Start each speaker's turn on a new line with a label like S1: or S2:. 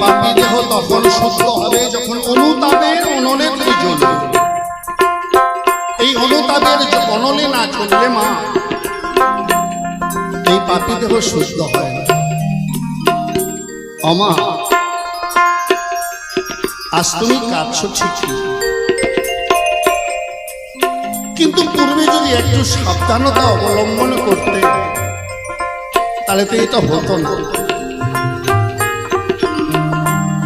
S1: পাপি দেহ তখন সুস্থ হবে যখন অনুতাপের অনলে তুই জ্বলবে এই অনুতাপের যে অনলে না চললে মা, এই পাপি দেহ সুস্থ হয় না। অমা, আজ তুমি কাঁদছো ঠিকই। কিন্তু পূর্বে যদি একটু সাবধানতা অবলম্বন করতে, তাহলে তো এটা হতো না।